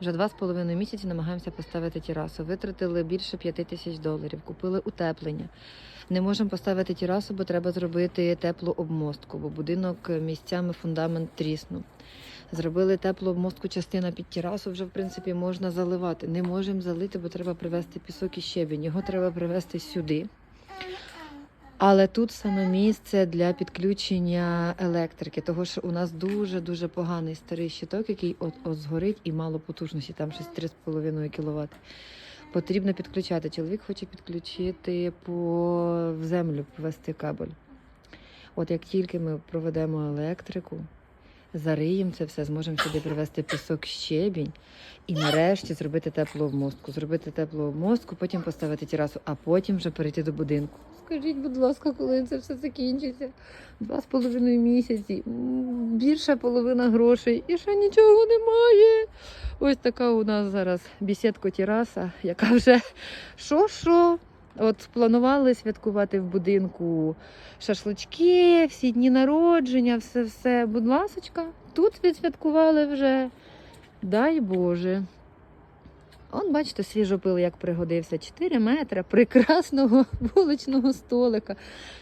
Вже два з половиною місяці намагаємося поставити терасу. Витратили більше п'яти тисяч доларів, купили утеплення. Не можемо поставити терасу, бо треба зробити теплу обмостку, бо будинок місцями фундамент тріснув. Зробили теплу обмостку частина під терасу, вже в принципі можна заливати. Не можемо залити, бо треба привезти пісок і щебінь. Його треба привезти сюди. Але тут саме місце для підключення електрики, того що у нас дуже дуже поганий старий щиток, який от, от згорить і мало потужності, там щось 3,5 кВт. Потрібно підключати. Чоловік хоче підключити по в землю, повести кабель. От як тільки ми проведемо електрику, зариємо це все, зможемо сюди привезти пісок щебінь і нарешті зробити теплу обмостку. Зробити теплу обмостку, потім поставити терасу, а потім вже перейти до будинку. Скажіть, будь ласка, коли це все закінчиться? Два з половиною місяці, більша половина грошей, і ще нічого немає. Ось така у нас зараз бісідко тераса, яка вже що-що. От планували святкувати в будинку шашлички, всі дні народження, все-все. Будь ласочка, тут відсвяткували вже. Дай Боже. Он, бачите, свіжопил як пригодився. 4 метри прекрасного вуличного столика.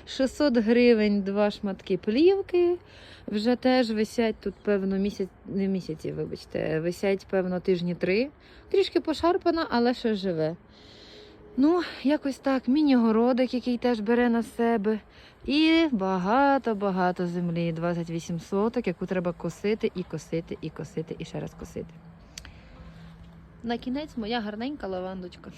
600 гривень, два шматки плівки. Вже теж висять тут, певно, місяць, не місяці, вибачте, висять, певно, тижні три. Трішки пошарпана, але ще живе. Ну, якось так, міні-городик, який теж бере на себе. І багато-багато землі, 28 соток, яку треба косити і косити, і косити, і ще раз косити. На кінець моя гарненька лавандочка.